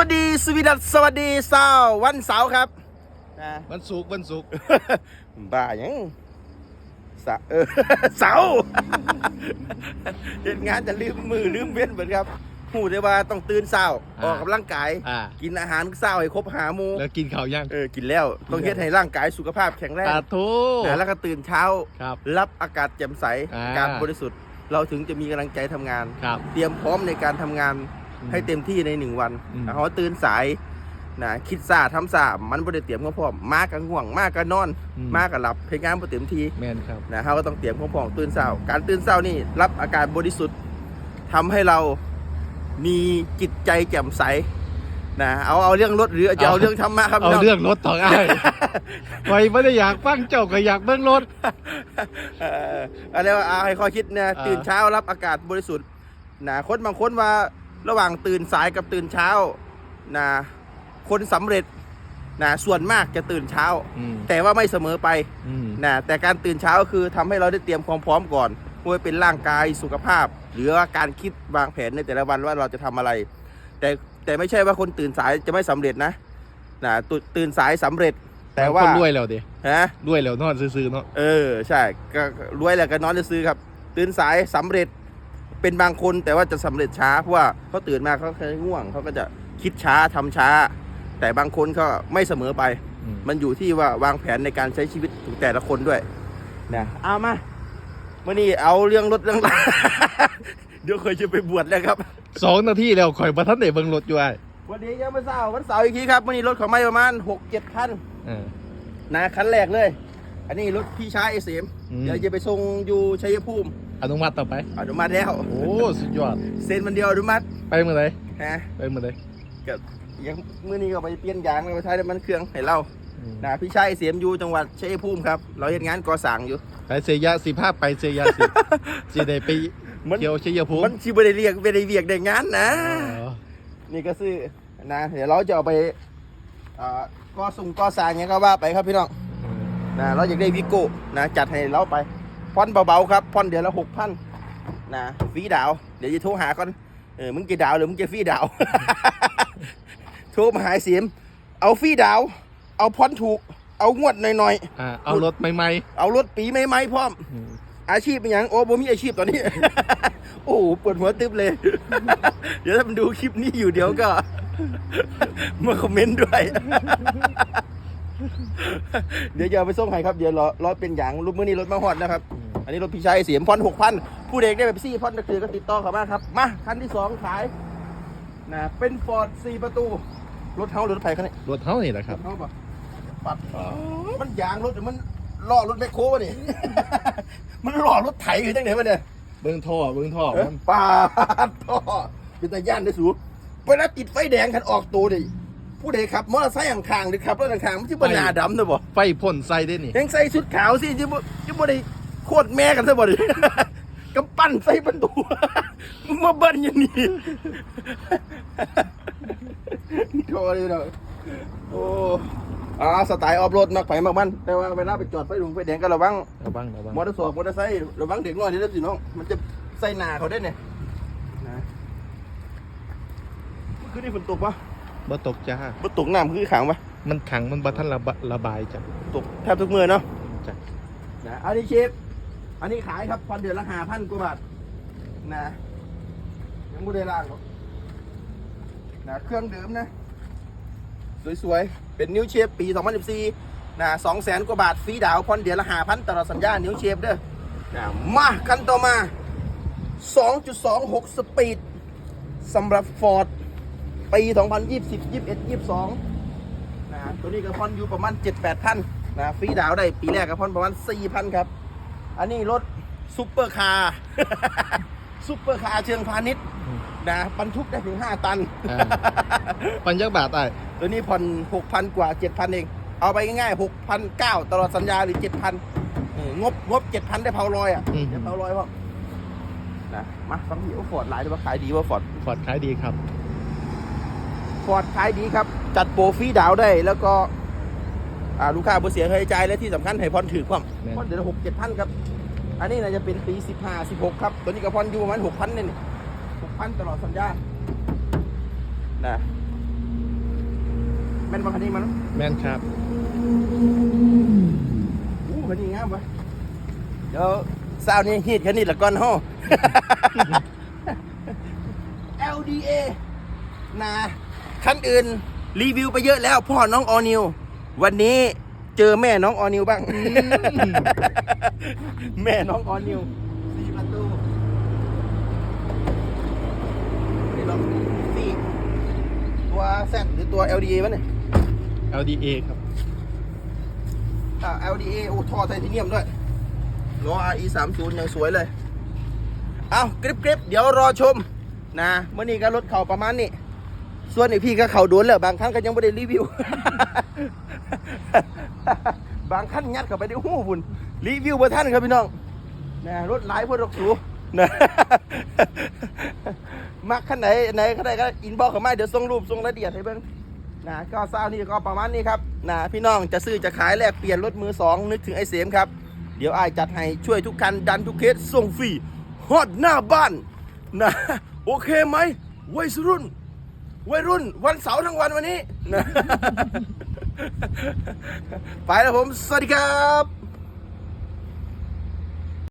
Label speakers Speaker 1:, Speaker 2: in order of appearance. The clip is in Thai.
Speaker 1: วัสดีสวีดัสสวัสดีเสาร์วันเสาร์ครับนะ
Speaker 2: วันศุกร์วันศุกร์
Speaker 1: บ้ายังเสาเออเสาร์เห็นงานจะลืมมือลืมเว้นเหมือนครับหูได้ว่าต้องตื่นเช้าออกกำลังกาย
Speaker 2: อ่า
Speaker 1: กินอาหารเช้าให้ครบหาหมู
Speaker 2: แล้วกินข้าวยัง
Speaker 1: เออกินแล้วต้องเฮ็ดให้ร่างกายสุขภาพแข็งแรง
Speaker 2: ตาโท
Speaker 1: นะแล้วก็ตื่นเช้า
Speaker 2: ครับ
Speaker 1: รับอากาศแจ่มใส
Speaker 2: อ่า
Speaker 1: อากาศบริสุทธิ์ เราถึงจะมีกำลังใจทำงาน
Speaker 2: ครับ
Speaker 1: เตรียมพร้อมในการทำงาน
Speaker 2: อืม
Speaker 1: ให้เต็มที่ในหนึ่งวัน
Speaker 2: อืม
Speaker 1: เขาตื่นสายนะคิดซาทำซามันบ่ได้เตรียมความพร้อมมากกับง่วงมากกับนอน
Speaker 2: อืม
Speaker 1: มากกับหลับเพลงงานบ่เต็มที่
Speaker 2: แมนครับ
Speaker 1: นะเขาก็ต้องเตรียมความพร้อมตื่นเช้า การตื่นเช้านี่รับอากาศบริสุทธิ์ทำให้เรามีจิตใจแจ่มใสนะเอาเอาเรื่องรถหรือจะเอา
Speaker 2: เอา
Speaker 1: เรื่องธรรมะครับ
Speaker 2: เอา
Speaker 1: พี่น้
Speaker 2: เรื่องรถต่อไอ้าย ไปไม่ได้อยากฟังเจ้าก็อยากเบิ่งรถ
Speaker 1: เอ่ออะไรว่าเอาให้ข้อคิดนะ
Speaker 2: อ่า
Speaker 1: ตื่นเช้ารับอากาศบริสุทธิ์นะคนบางคนว่า ระหว่างตื่นสายกับตื่นเช้านะคนสำเร็จนะส่วนมากจะตื่นเช้า
Speaker 2: อืม
Speaker 1: แต่ว่าไม่เสมอไป
Speaker 2: อืม
Speaker 1: นะแต่การตื่นเช้าคือทำให้เราได้เตรียมความพร้อมก่อนไม่ว่าเป็นร่างกายสุขภาพ หรือว่าการคิดวางแผนในแต่ละวันว่าเราจะทำอะไร แต่แต่ไม่ใช่ว่าคนตื่นสายจะไม่สำเร็จนะนะตุตื่นสายสำเร็จ แต่ว่า
Speaker 2: คนรวยแล้วดิ
Speaker 1: ฮะ
Speaker 2: รวยแล้วนอนซื่อๆเนาะ
Speaker 1: เออใช่ก็ก็รวยแหละก็นอนจะซื้อครับ ตื่นสายสำเร็จ เป็นบางคนแต่ว่าจะสำเร็จช้าเพราะว่าเขาตื่นมาเขาเคยง่วงเขาก็จะคิดช้าทำช้า แต่บางคนก็ไม่เสมอไป
Speaker 2: อืม
Speaker 1: มันอยู่ที่ว่าวางแผนในการใช้ชีวิตของแต่ละคนด้วยนะเอามาวันนี้เอาเรื่องรถเรื่องราวเดี๋ยวเคยจะไปบวชแล้วครับ
Speaker 2: สองนาทีแล้วข่อยบ่ทันได้เบิ่งรถอยู่ไอ้าย
Speaker 1: วันนี้ยังไม่เศร้าร์วันเสาร์อีกทีครับวันนี้รถของไม่ประมาณหกเจ็ดคัน
Speaker 2: เออ
Speaker 1: นะคันแรกเลย อันนี้รถพี่ชายเอเสม
Speaker 2: อืม
Speaker 1: เดี๋ยวจะไปส่งอยู่ชัยภูมิ
Speaker 2: อนุมัติต่อไป
Speaker 1: อนุมัติแล้ว
Speaker 2: โอ้สุดยอด
Speaker 1: เซ็นมันเดียวอนุมัติ
Speaker 2: ไปเมื่อไหร่
Speaker 1: ฮะ
Speaker 2: ไปเมื่อไหร่
Speaker 1: ก็ยังมื้อนี้ก็ไปเปลี่ยนยางแล้วไปใช้น้ำมันเครื่องให้เรา
Speaker 2: อืม
Speaker 1: นะพี่ชายเสียมอยู่จังหวัดชัยภูมิครับ เราเห็นงานก่อสร้างอยู่
Speaker 2: ไปเสียยาสิภาพไปเสียยาสิสิได้ไป
Speaker 1: มัน
Speaker 2: เที่ยวชัยภูมิ
Speaker 1: มันชิบได้เรียกไม่ได้เรียกได้งานนะ
Speaker 2: อ๋อ
Speaker 1: นี่ก็ซื้อนะ เดี๋ยวเราจะเอาไปอ่าก่อส่งก่อสร้างเงี้ยก็ว่าไปครับพี่น้องนะเราอยากได้วิโก้นะจัดให้เราไป พ่อนเบาๆครับพ่อนเดือนละหกพันนะฟรีดาว เดี๋ยวจะโทรหาก่อนเออมึงจะดาวหรือมึงจะฟรีดาว โทรมาหาเสียม เอาฟรีดาว เอาพ่อนถูก เอางวดหน่อย
Speaker 2: อ่าเอารถใหม่
Speaker 1: ๆ เอารถปีใหม่ๆพร้อม
Speaker 2: ๆอืม
Speaker 1: อาชีพเป็นหยังโอ้ผมมีอาชีพตอนนี้ โอ้โหปวดหัวตึบเลย เดี๋ยวถ้ามันดูคลิปนี้อยู่เดี๋ยวก็ มาคอมเมนต์ด้วย เดี๋ยวจะเอาไปส่งให้ครับ เดี๋ยวรอรอเป็นอย่างรูปมือนี้รถมาฮอดนะครับอั นนี้รถพี่ชัยเสียมพอนหกพันผู้เด็กได้แบบซี่พอนตะคือก็ติดต่อเข้ามาครับมาคันที่สองขายนะเป็นฟอร์ดสี่ประตูรถเฮาหรือรถไผ่คันนี้
Speaker 2: รถเฮานี่แหละครับ
Speaker 1: เฮาปะปัดมันยางรถหรือมันล้อรถแมคโครวะนี่ มันล้อรถไถคือจังไหนวะเนี่ย
Speaker 2: เบิ่งท่อเบิ่งท่อ
Speaker 1: เอ้ย
Speaker 2: มัน
Speaker 1: ปาดท่อเป็นตาย่านได้สูเวลาติดไฟแดงคันออกตัวดิผู้ใดขับมอเตอร์ไซค์ข้างๆหรือขับรถข้างๆมันจะบนหน้าดำนะบ่
Speaker 2: ไฟพ่นใส่ได้นี่
Speaker 1: ยังใส่ชุดขาวสิจะบ่จะบ่ได้ โคตรแม่กันซะบ่ดิกำปั้นใส่ประตูมึงมาเบิ้ลอย่างนี้โทษเลยเนาะโอ้อ่าสไตล์ออฟโรดมักไผมากมัน แต่ว่าเวลาไปจอดไฟลุงไฟแดงก็ระวัง
Speaker 2: ระวังระวัง
Speaker 1: มอเตอร์สอบมอเตอร์ไซค์ระวังเด็กน้อยนี่นะสิน้อง มันจะใส่หน้าเขาได้เนี่ยนะคือนี่ฝนตกปะ
Speaker 2: บ่ตกจ้า
Speaker 1: ฝนตกน้ำคือขังปะ
Speaker 2: มันขังมันบ่ทันระบะระบายจ้ะ
Speaker 1: ตกแทบทุกมือเนาะ
Speaker 2: จ้ะ
Speaker 1: นะอันนี้เชฟ อันนี้ขายครับพันเดือนละห้าพันกว่าบาทนะยังไม่ได้ล่างหรอกนะเครื่องเดิมนะ สวยๆ เป็นนิวเชฟปี 2014นะสองแสนกว่าบาทฟรีดาวพันเดือนละห้าพันตลอดสัญญานิวเชฟเด้อนะมากันต่อมา 2.26 สปีดสำหรับฟอร์ดปี 2020 21 22นะตัวนี้ก็พอนอยู่ประมาณ 7-8พันนะฟรีดาวได้ปีแรกก็พอนประมาณ4,000 ครับ อันนี้รถซุปเปอร์คาร์ซุปเปอร์คาร์เชิงพาณิชย์นะบรรทุกได้ถึง5ตัน
Speaker 2: อ่าปัญญาบาทไอ้
Speaker 1: ตัวนี้ผ่อน6,000กว่า7,000เอง เอาไปง่ายๆ6,900ตลอดสัญญาหรือ7,000เอองบงบ7,000ได้เผาลอยอะ
Speaker 2: อืม
Speaker 1: เดี๋ยวเผาลอยพ่อนะมาฟังพี่ว่าฟอร์ดไลน์ด้วยว่าขายดีว่าฟอร์ด
Speaker 2: ฟอร์ดขายดีครับ
Speaker 1: ฟอร์ดขายดีครับ จัดโปรฟรีดาวน์ได้แล้วก็อ่าลูกค้าบ่เสียค่าใช้จ่ายและที่สำคัญให้พรถือความ
Speaker 2: แม่น
Speaker 1: พรเดือนละหกเจ็ดพันครับ อันนี้น่าจะเป็นปีสิบห้าสิบหกครับ ตัวนี้ก็พรอยู่ประมาณหกพันเนี่ยหกพันตลอดสัญญานะแม่นบางคันนี้มัน
Speaker 2: แม่นครับ
Speaker 1: อู้คันนี้งามวะเดี๋ยวสาวนี้ฮีดคันนี้ละก่อนฮ่อ LDA นะคันอื่นรีวิวไปเยอะแล้วพ่อน้องออนิว วันนี้ เจอแม่น้องออนิวบ้าง แม่น้องออนิวสี่ประตูนี่ลองสี่ตัวแซหรือตัว LDA วะเนี่ย
Speaker 2: LDA ครับ
Speaker 1: อ่า LDA โอ้ท่อไทเทเนียมด้วยล้อ RE 3 0ยังสวยเลย เอากริบกริบเดี๋ยวรอชม นะเมื่อนี้ก็รถเข่าประมาณนี้ ส่วนไอพี่ก็เข่าโดนแล้วบางครั้งก็ยังไม่ได้รีวิว บางขั้นยัดเข้าไปในหูบุญรีวิวบ่ท่านครับพี่น้องนะรถหลายพวกรถสูนะมักขั้นไหนไหนก็ได้ก็อินบอกเข้ามาเดี๋ยวส่งรูปส่งรายละเอียดให้เบิ่งนะก็เศร้านี่ก็ประมาณนี้ครับนะพี่น้องจะซื้อจะขายแลกเปลี่ยนรถมือสองนึกถึงไอเสมครับ เดี๋ยวไอจัดให้ช่วยทุกคันดันทุกเคสส่งฟรีฮอดหน้าบ้านนะโอเคไหมวัยรุ่น วัยรุ่นวันเสาร์ทั้งวันวันนี้นะไปแล้วผม สวัสดีครับ